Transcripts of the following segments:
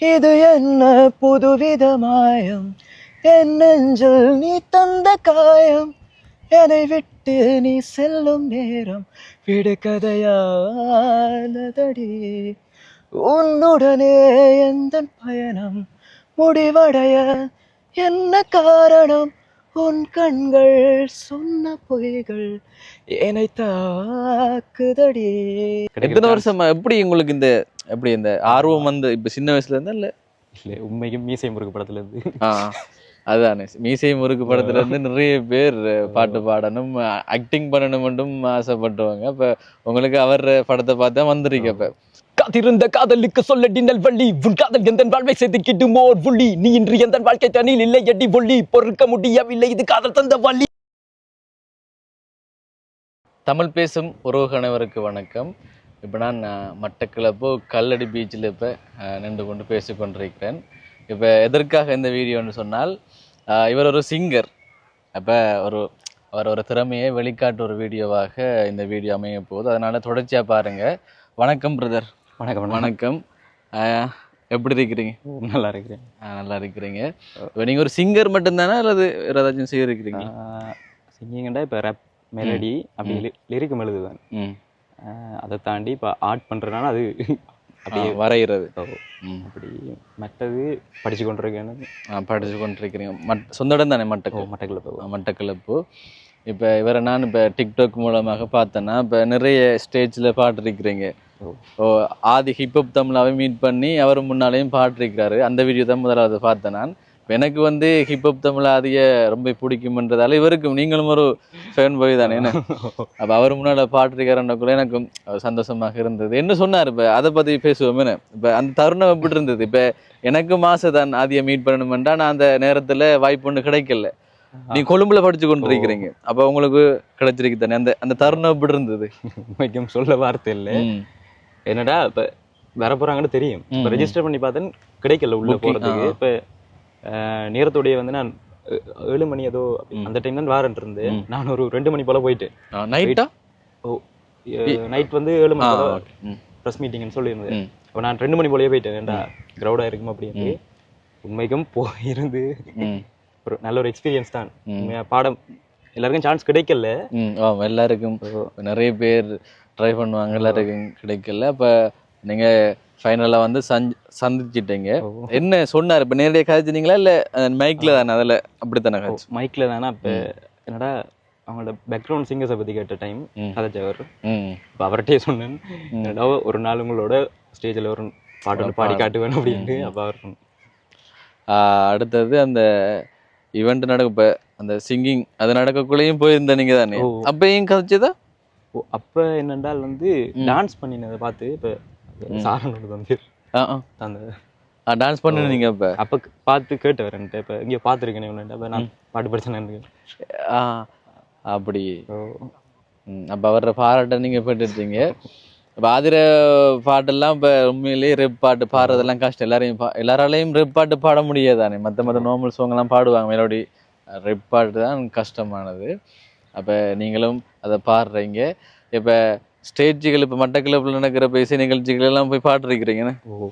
இது என்ன புதுவித மாயம் என் நெஞ்சில் நீ தந்த காயம். என்னை விட்டு நீ செல்லும் நேரம் விடுகதையானதடி உன்னுடனே எந்த பயணம் முடிவடைய? என்ன காரணம்? உன் கண்கள் சொன்ன பொய்கள் என்னை தாக்குதடி. எத்தனை வருஷமா எப்படி உங்களுக்கு இந்த எப்படி இந்த ஆர்வம் வந்து இப்ப சின்ன வயசுல இருந்தா இல்ல? இல்லை உண்மைக்கும் மீசை முருகு படத்துல இருந்து. ஆ, அதுதானே மீசை முறுக்கு படத்துல இருந்து நிறைய பேர் பாட்டு பாடணும் ஆக்டிங் பண்ணணும் ஆசைப்பட்டுவாங்க. அப்ப உங்களுக்கு அவர் படத்தை பார்த்தா வந்திருக்கு அப்ப. காத்திருந்த காதலுக்கு சொல்லடி நல்வழி உன் காதல் எந்த வாழ்வை செதுக்கிடுமோ ஒரு புள்ளி. நீ இன்று எந்த வாழ்க்கை தனியில் இல்லை எட்டி ஒளி பொறுக்க முடியவில்லை இது காதல் தந்த வள்ளி. தமிழ் பேசும் உறவுகணவருக்கு வணக்கம். இப்போ நான் அஹ், கல்லடி பீச்சில் இப்போ நின்று கொண்டு பேசி கொண்டிருக்கிறேன். இப்போ எதற்காக இந்த வீடியோன்னு சொன்னால் இவர் ஒரு சிங்கர் அப்போ ஒரு அவர் ஒரு திறமையை வெளிக்காட்டு ஒரு வீடியோவாக இந்த வீடியோ அமைய போகுது. அதனால் தொடர்ச்சியாக பாருங்கள் வணக்கம் பிரதர் வணக்கம் வணக்கம். எப்படி இருக்கிறீங்க? நல்லா இருக்கிறேன். நல்லா இருக்கிறீங்க. இப்போ நீங்கள் ஒரு சிங்கர் மட்டும்தானே அல்லது வேறு ஏதாச்சும் செய்ய இருக்கிறீங்க சிங்கிங்கண்டா இப்போ ரேப் மெலடி அப்படி லிரிக்கும் எழுதுவேன். அதை தாண்டி இப்போ ஆர்ட் பண்ணுறதுனால அது அப்படியே வரைகிறது. அப்படி மற்றது படிச்சு கொண்டிருக்கேன் படிச்சு கொண்டிருக்கிறீங்க. மட் சொந்த இடம் தானே மட்டக்கு மட்டக்கில் போவோம் மட்டக்களப்பு. இப்போ இவரை நான் இப்போ டிக்டாக் மூலமாக பார்த்தேன்னா இப்போ நிறைய ஸ்டேஜில் பாடிருக்கிறீங்க. ஓ. ஆதி ஹிப்ஹப் தமிழாவை மீட் பண்ணி அவர் முன்னாலேயும் பாடிருக்கிறாரு. அந்த வீடியோ தான் முதலாவது பார்த்தேன் நான். எனக்கு வந்து ஹிப்ஹப் தமிழ் ஆதிய ரொம்ப பிடிக்கும்ன்றதால இவருக்கும் நீங்களும் ஒரு ஃபேன் போய் தானே என்ன? அப்போ அவர் முன்னாடி பாட்டிருக்காருன்றக்குள்ள எனக்கும் சந்தோஷமாக இருந்தது. என்ன சொன்னார்? இப்போ அதை பற்றி பேசுவோம் என்ன? இப்போ அந்த தருணம் எப்படி இருந்தது? இப்போ எனக்கு மாசம் தான் ஆதியை மீட் பண்ணணுமெண்டா நான் அந்த நேரத்தில் வாய்ப்பு ஒன்று கிடைக்கல. நீ கொழும்புல படிச்சு கொண்டு இருக்கிறீங்க அப்போ உங்களுக்கு கிடைச்சிருக்கு தானே. அந்த அந்த தருணம் எப்படி இருந்தது? சொல்ல வார்த்தை இல்லை. என்னடா இப்போ வர போகிறாங்கன்னு தெரியும். இப்போ. ரெஜிஸ்டர் பண்ணி பார்த்தேன் கிடைக்கல உள்ள போகிறதுக்கு. இப்போ நேரத்தோடைய வந்து நான் ஏழு மணி ஏதோ. அந்த டைம் தான் வாரண்ட் இருந்து. நான் ஒரு ரெண்டு மணி போல நைட்டா ஓ நைட் வந்து ஏழு மணி போல ப்ரெஸ் மீட்டிங்னு சொல்லியிருந்தேன். அப்போ நான் ரெண்டு மணி போலயே போயிட்டேன். ஏன்டா க்ரௌடாக இருக்கும் அப்படின்னு உண்மைக்கும் போயிருந்து ஒரு நல்ல ஒரு எக்ஸ்பீரியன்ஸ் தான். பாடம் எல்லாருக்கும் சான்ஸ் கிடைக்கல. ம் ஆ எல்லாருக்கும். நிறைய பேர் ட்ரை பண்ணுவாங்க எல்லாருக்கும் கிடைக்கல. அப்போ நீங்கள் ஃபைனலாக வந்து சந்த் சந்திச்சிட்டீங்க. என்ன சொன்னார்? இப்போ நேரடியாக கதைச்சினீங்களா இல்லை மைக்கில் தானே? அதில் அப்படித்தானே கதைச்சு மைக்ல தானே? இப்போ என்னடா அவங்களோட பேக்ரவுண்ட் சிங்கர்ஸை பற்றி கேட்ட டைம் ம். கதைச்சவர். ம். இப்போ அவர்கிட்டயே சொன்னேன். என்னடா ஒரு நாள் உங்களோட ஸ்டேஜில் ஒரு பாட்டு பாடி காட்டுவேன் அப்படின்ட்டு அப்போ அவர் அடுத்தது அந்த ஈவெண்ட் நடக்க இப்போ அந்த சிங்கிங் அது நடக்கக்குள்ளேயும் போயிருந்த நீங்கள் தானே. அப்பயும் கதைச்சதா? ஓ அப்போ என்னென்றால் வந்து டான்ஸ் பண்ணினதை பார்த்து இப்போ சாரனோட ஆ அந்த டான்ஸ் பண்ணுனீங்க இப்போ அப்போ? பார்த்து கேட்டவர் என்கிட்ட இப்போ இங்கே பார்த்துருக்கேனே உன்னிட்ட அப்போ நான் பாட்டு படிச்சேன்னு ஆ அப்படி. அப்போ அவரோட பாராட்டை நீங்கள் போட்டுட்டீங்க இப்போ ஆதிர பாட்டெல்லாம் இப்போ உண்மையிலேயே ரெப் பாட்டு பாடுறதெல்லாம் கஷ்டம். எல்லாரையும் எல்லாராலையும் ரெப் பாட்டு பாட முடியாதானே? மற்ற மற்ற நார்மல் சாங்லாம் பாடுவாங்க மெலோடி ரெப் பாட்டு தான் கஷ்டமானது. அப்போ நீங்களும் அதை பாடுறீங்க. இப்போ ஸ்டேஜுகள் இப்போ மட்டக்கிளப்பில் நடக்கிற இப்போ இசை நிகழ்ச்சிகள் எல்லாம் போய் பாடுறீங்க ஓ.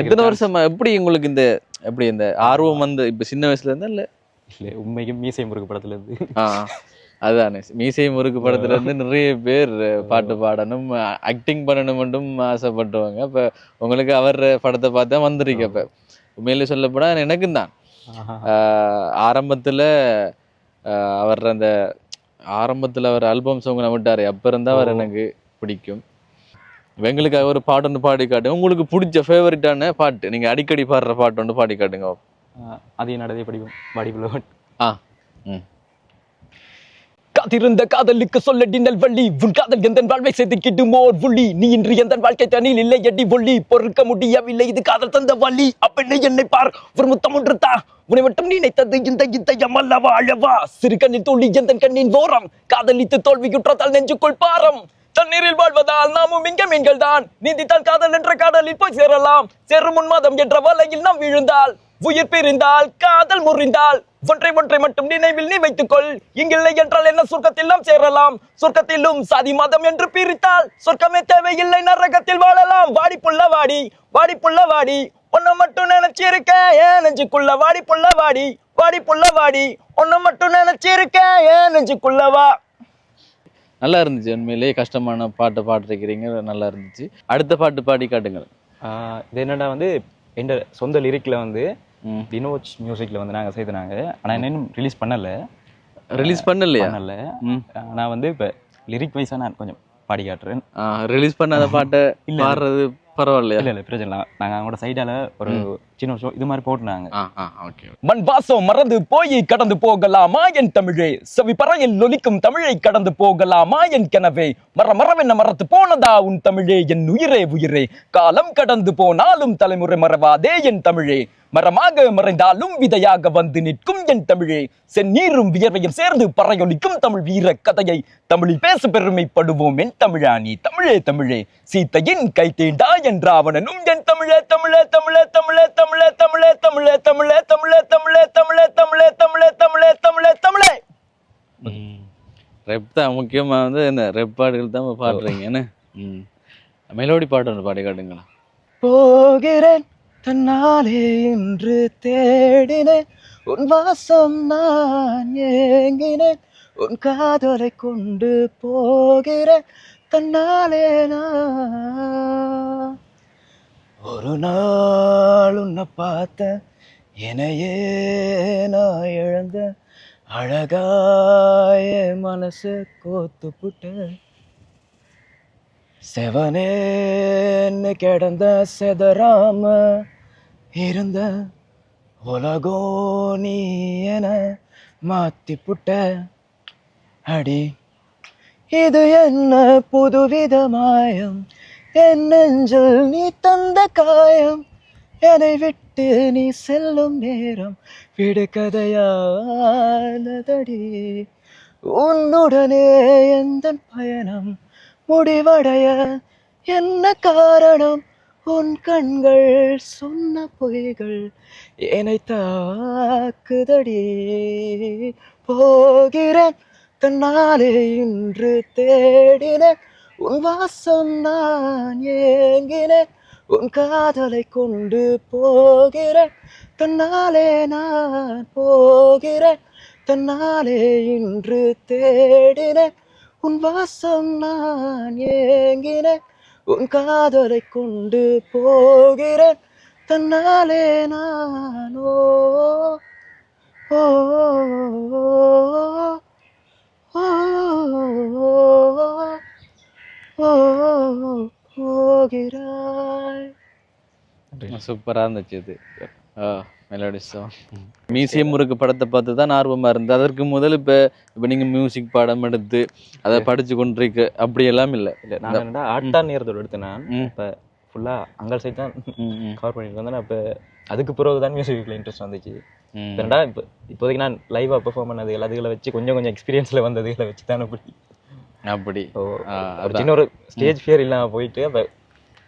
எத்தனை வருஷமா? எப்படி உங்களுக்கு இந்த எப்படி இந்த ஆர்வம் வந்து இப்போ சின்ன வயசுல இருந்தா இல்லை? இல்லை உண்மைக்கும் மீசை முருகு படத்துல இருந்து. ஆ அதானே. மீசை முறுக்கு படத்துல இருந்து நிறைய பேர் பாட்டு பாடணும் ஆக்டிங் பண்ணணும் மட்டும் ஆசைப்பட்டுவாங்க. அப்ப உங்களுக்கு அவர் படத்தை பார்த்தா வந்திருக்கு அப்ப. உண்மையிலே சொல்லப்போனா எனக்கும் தான். ஆரம்பத்துல அவர் அந்த ஆரம்பத்துல அவர் ஆல்பம் சாங் விட்டாரு. அப்ப இருந்தா அவர் எனக்கு பிடிக்கும். எங்களுக்காக ஒரு பாட்டு ஒன்று பாடி காட்டுங்க. உங்களுக்கு பிடிச்ச ஃபேவரட்டான பாட்டு நீங்க அடிக்கடி பாடுற பாட்டு ஒன்று பாடி காட்டுங்க. அதையும் நடந்தே படிப்போம் பாடிப்புள்ள ஆ ம். காத்திருந்த காதலுக்கு சொல்லடி நல்வழி உன் காதல் எந்த வாழ்வை செதுக்கிடுமோ ஒரு புள்ளி நீ இன்று எந்த வாழ்க்கை தனியில் இல்லை எடி ஒளி பொறுக்க முடியவில்லை இது காதல் தந்த வள்ளி. அப்பெண்ணை என்னை பார் ஒரு முத்தம் ஒன்று தா. உன்னை மட்டும் நினைத்தது இந்த இதயம் அல்லவா அழவா சிறு கண்ணில் தோழி எந்த கண்ணின் ஓரம்? காதலித்து தோல்வியுற்றதால் நெஞ்சுக்குள் பாரம். தண்ணீரில் வாழ்வதால் நாமும் இங்க மீன்கள் தான் நீந்தித்தால் காதல் என்ற காதலில் போய் சேரலாம். சேரும் உன்மாதம் என்ற வலையில் நாம் விழுந்தால். உயிர் பிரிந்தால் காதல் முறிந்தால். ஒன்றை ஒன்றை மட்டும் நினைவில் நீ வைத்துக்கொள். இங்கில்லை என்றால் என்ன சொர்க்கத்திலும் சேரலாம். சொர்க்கத்திலும் சாதி மதம் என்று பிரித்தால் சொர்க்கமே தேவையில்லை நரகத்தில் வாழலாம். வாடி புள்ள வாடி வாடி புள்ள வாடி. உன்னை மட்டும் நினைச்சிருக்க ஏன் நெஞ்சுக்குள்ள வாடி புள்ள வாடி. வாடி புள்ள வாடி உன்னை மட்டும் நினைச்சிருக்க ஏன் நெஞ்சுக்குள்ள வா. நல்லா இருந்துச்சு உண்மையிலேயே கஷ்டமான பாட்டு பாடிருக்கிறீங்க நல்லா இருந்துச்சு. அடுத்த பாட்டு பாடி காட்டுங்கள். ஆஹ் இது என்னடா வந்து எந்த சொந்த லிரிக்ல வந்து. டினோச் மியூசிக்ல வந்து நாங்க செய்தாங்க ஆனா இன்னும் ரிலீஸ் பண்ணல. ரிலீஸ் பண்ணலையா? பண்ணல. ம். நான் வந்து இப்ப லிரிக் வைஸா நான் கொஞ்சம் பாடி காட்டுறேன். ரிலீஸ் பண்ணாத பாட்டை இல்ல. பாடுறது பரவாயில்லையா? இல்ல இல்ல பிரச்சனை இல்லை. நாங்க அவங்களோட சைடால ஒரு சின்ன ஷோ இது மாதிரி போட்டுனாங்க ஆ ஆ ஓகே மண் வாசம் மறந்து போய் கடந்து போகலாமா என் தமிழே? செவி பறையில் ஒலிக்கும் தமிழை கடந்து போகலாமா என் கனவே? மர மரவென்ன மறத்து போனதா உன் தமிழே? என் உயிரே உயிரே. காலம் கடந்து போனாலும் தலைமுறை மறவாதே என் தமிழே. மரமாக மறைந்தாலும் விதையாக வந்து நிற்கும் என் தமிழே. செந்நீரும் வியர்வையும் சேர்ந்து பறையொலிக்கும் தமிழ் வீர கதையை தமிழில் பேச பெருமைப்படுவோம் என் தமிழா நீ தமிழே தமிழே. சீத்தையின் கை தீண்டா என் ராவணனும் என் தமிழே தமிழே தமிழே தமிழே தமிழே தமிழே தமிழே தமிழே தமிழே தமிழே தமிழே தமிழே தமிழே தமிழே தமிழே தமிழே ரெப் தான் முக்கியமா வந்து இந்த ரெப் பாட்டுகள் தான் பாடுறீங்க என்ன ம் மெலோடி பாட்டு ஒன்று பாடி காட்டுங்களா போகிறேன் தன்னாலே இன்று தேடினேன் உன் வாசம் நான் ஏங்கினேன் உன் காதலை கொண்டு போகிறேன் தன்னாலே நான். ஒரு நாள் உன்னை பார்த்த என்னையே நான் இழந்த அழகாய மனசு கோத்து புட்டேன். செவனேன்னு கிடந்த செதறாம இருந்த உலகோ நீ என மாத்தி புட்ட அடி இது என்ன புதுவித மாயம் என் நெஞ்சில் நீ தந்த காயம். என்னை விட்டு நீ செல்லும் நேரம்? விடுகதையானதடி உன்னுடனே எந்த பயணம்? முடிவடைய என்ன காரணம்? உன் கண்கள் சொன்ன பொய்கள் என்னை தாக்குதடி. போகிறேன். தன்னாலே இன்று தேடினேன் உன் வாசம் நான் ஏங்கினேன் உன் காதலை கொண்டு போகிறேன் தன்னாலே நான் போகிறேன் தன்னாலே இன்று தேடினேன் உன் வாசம் நான் ஏங்கினேன் உன் காதலை கொண்டு போகிறேன் தன்னாலே நானோ. ஓ ஓ சூப்பரா இருந்துச்சு இது. மெலோடி சாங் மியூசியம் முறுக்கு படத்தை பார்த்து தான் ஆர்வமா இருந்தது அதற்கு முதல் இப்ப இப்ப நீங்க மியூசிக் பாடம் எடுத்து அதை படிச்சு கொண்டிருக்க அப்படி எல்லாம் இல்ல. இல்ல நான் என்னடா ஆட்டா நேரத்தோட எடுத்தேன் நான். இப்ப ஃபுல்லா அங்கல் சைட் தான் கவர் பண்ணிட்டு வந்தேன் அப்ப அதுக்கு பிறகு தான் மியூசிக்ல இன்ட்ரெஸ்ட் வந்துச்சு. இப்ப என்னடா இப்போ இப்போதைக்கு நான் லைவா பெர்ஃபார்ம் பண்ணது எல்லாத்துகளை வச்சு கொஞ்சம் கொஞ்சம் எக்ஸ்பீரியன்ஸ்ல வந்ததுகளை வச்சு தான் அப்படி. அப்படி. சின்ன ஒரு ஸ்டேஜ் ஃபியர் இல்லாம போயிட்டு அப்ப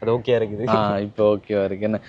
அது ஓகே இருக்குது. இப்போ ஓகேவா இருக்கு. என்ன?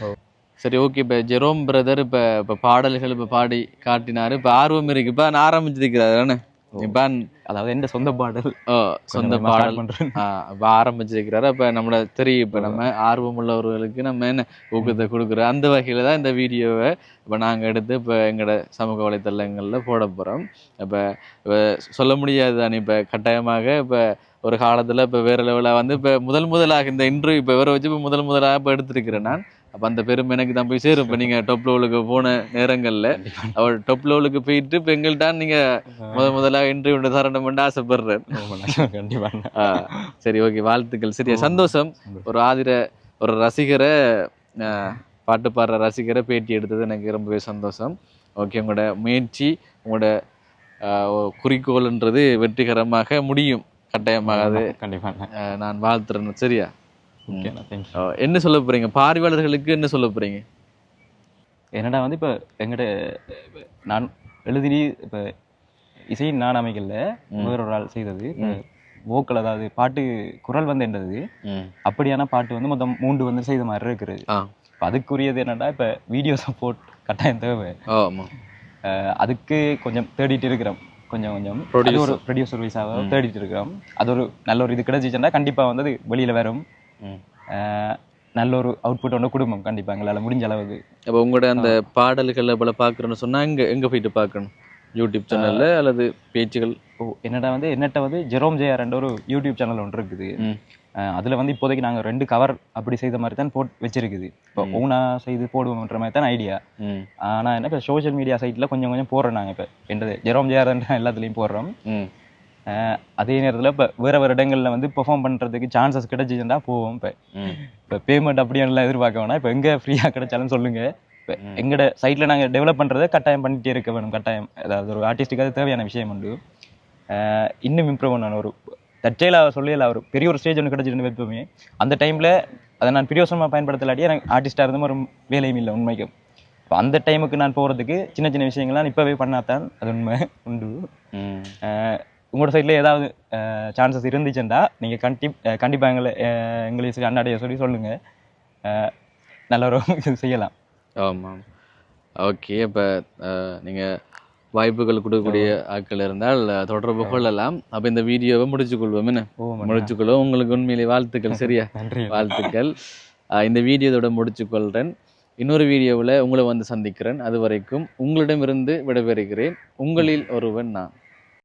சரி ஓகே இப்போ ஜெரோம் பிரதர் இப்போ இப்போ பாடல்கள் இப்போ பாடி காட்டினாரு. இப்போ ஆர்வம் இருக்கு. இப்போ நான் ஆரம்பிச்சிருக்கிறாரு. தானே இப்போ அதாவது எந்த சொந்த பாடல்? ஓ சொந்த பாடல். பண்றேன். ஆ இப்போ ஆரம்பிச்சிருக்கிறாரு. அப்போ நம்மள தெரியும். இப்போ நம்ம ஆர்வம் உள்ளவர்களுக்கு நம்ம என்ன ஊக்கத்தை கொடுக்குறோம் அந்த வகையில் தான் இந்த வீடியோவை இப்போ நாங்கள் எடுத்து இப்போ எங்களோட சமூக வலைத்தளங்களில் போட போகிறோம் இப்போ இப்போ சொல்ல முடியாது தானே. இப்போ கட்டாயமாக இப்போ ஒரு காலத்தில் இப்போ வேறு லெவலாக வந்து இப்போ முதல் முதலாக இந்த இன்டர்வியூ இப்போ வேற வச்சு இப்போ முதல் முதலாக இப்போ எடுத்திருக்கிறேன் நான். அப்போ அந்த பெருமை எனக்கு தான் போய் சேரும். இப்போ நீங்கள் டாப் லெவலுக்கு போன நேரங்களில் அவர் டாப் லெவலுக்கு போயிட்டு இப்போ எங்கள்கிட்ட நீங்கள் முதல் முதலாக இன்டர்வியூ தரணும் ஆசைப்படுறேன். கண்டிப்பா ஆ, சரி ஓகே வாழ்த்துக்கள். சரியா? சந்தோஷம். ஒரு ஆதிர ஒரு ரசிகரை பாட்டு பாடுற ரசிகரை பேட்டி எடுத்தது எனக்கு ரொம்பவே சந்தோஷம். ஓகே உங்களோட முயற்சி உங்களோட குறிக்கோள்ன்றது வெற்றிகரமாக முடியும். கட்டாயமாக அது கண்டிப்பா ஆ, நான் வாழ்த்துறேன் சரியா? என்ன சொல்ல போறீங்க? பார்வையாளர்களுக்கு என்ன சொல்ல போறீங்க? என்னடா வந்து இப்போ எங்கிட்ட நான் எழுதி இப்போ இசை நான் அமைக்கல வேறொரு ஆள் செய்தது. வோக்கல் அதாவது பாட்டு குரல் வந்து என்றது ம். அப்படியான பாட்டு வந்து மொத்தம் மூன்று வந்து செய்த மாதிரி இப்போ அதுக்குரியது என்னன்னா இப்போ வீடியோ சப்போர்ட் கட்டாயம் தேவை. அதுக்கு கொஞ்சம் தேடிட்டு இருக்கிறோம். கொஞ்சம் கொஞ்சம். அது. ஒரு ப்ரொடியூசர் வைஸாக தேடிட்டு இருக்கிறோம் அது ஒரு நல்ல ஒரு இது கிடைச்சிச்சுன்னா கண்டிப்பாக வந்து அது வெளியில் வரும். நல்ல ஒரு அவுட்புட் ஒன்று குடும்பம் கண்டிப்பாக எங்களால் முடிஞ்ச அளவுக்கு. அப்போ உங்களோட அந்த பாடல்களை போல பார்க்குறோன்னு சொன்னா எங்க எங்க போயிட்டு பார்க்கணும்? யூடியூப் சேனல்ல அல்லது பேச்சுகள்? ஓ என்னடா வந்து என்னட்ட வந்து ஜெரோம் ஜெயாரன்ற ஒரு யூடியூப் சேனல் ஒன்று இருக்குது. அதுல வந்து இப்போதைக்கு நாங்க ரெண்டு கவர் அப்படி செய்த மாதிரி தான் போட் வச்சிருக்குது. இப்போ ஊனா செய்து போடுவோம்ன்ற மாதிரி தான் ஐடியா ம். ஆனா என்ன இப்போ சோஷியல் மீடியா சைட்ல கொஞ்சம் கொஞ்சம் போடுறோம் நாங்க இப்போ. என்னது ஜெரோம் ஜெயாரன்ற எல்லாத்துலேயும் போடுறோம். அதே நேரத்துல இப்போ வேற வேற இடங்கள்ல வந்து பெர்ஃபார்ம் பண்றதுக்கு சான்சஸ் கிடைச்சிச்சுன்னா போவோம் இப்போ. இப்போ பேமெண்ட் அப்படியெல்லாம் எதிர்பார்க்க வேணாம். இப்போ எங்க ஃப்ரீயா கிடைச்சாலும் சொல்லுங்க. இப்போ எங்கட சைட்ல நாங்க டெவலப் பண்றதை கட்டாயம் பண்ணிட்டே இருக்க வேணும். கட்டாயம். அதாவது ஒரு ஆர்டிஸ்டுக்கு அது தேவையான விஷயம் உண்டு. இன்னும் இம்ப்ரூவ் பண்ணணும். ஒரு தற்செயலா சொல்லல ஒரு பெரிய ஒரு ஸ்டேஜ் ஒன்று கிடைச்சிருந்து வைப்போமே அந்த டைம்ல அதை நான் பிரியோசனமாக பயன்படுத்தலாட்டி எனக்கு ஆர்டிஸ்டாக இருந்தும் ஒரு வேலையும் இல்லை உண்மைக்கும். இப்போ அந்த டைமுக்கு நான் போகிறதுக்கு சின்ன சின்ன விஷயங்கள்லாம் இப்போவே பண்ணாதான் அது உண்மை உண்டு. உங்களோட சைடில் ஏதாவது சான்சஸ் இருந்துச்சுன்னா நீங்கள் கண்டி கண்டிப்பாக எங்களை சரி அண்ணாடைய சொல்லி சொல்லுங்கள் நல்ல ஒரு செய்யலாம். ஆமாம். ஓகே இப்போ நீங்கள் வாய்ப்புகள் கொடுக்கக்கூடிய ஆட்கள் இருந்தால் தொடர்பு கொள்ளலாம். அப்போ இந்த வீடியோவை முடிச்சு கொள்வோம் என்ன? ஓ முடிச்சு கொள்வோம் உங்களுக்கு உண்மையிலே வாழ்த்துக்கள் சரியா? வாழ்த்துக்கள். இந்த வீடியோதோட முடிச்சு கொள்கிறேன் இன்னொரு வீடியோவில் உங்களை வந்து சந்திக்கிறேன். அது வரைக்கும் உங்களிடமிருந்து விடைபெறுகிறேன். உங்களில் ஒருவன் நான்.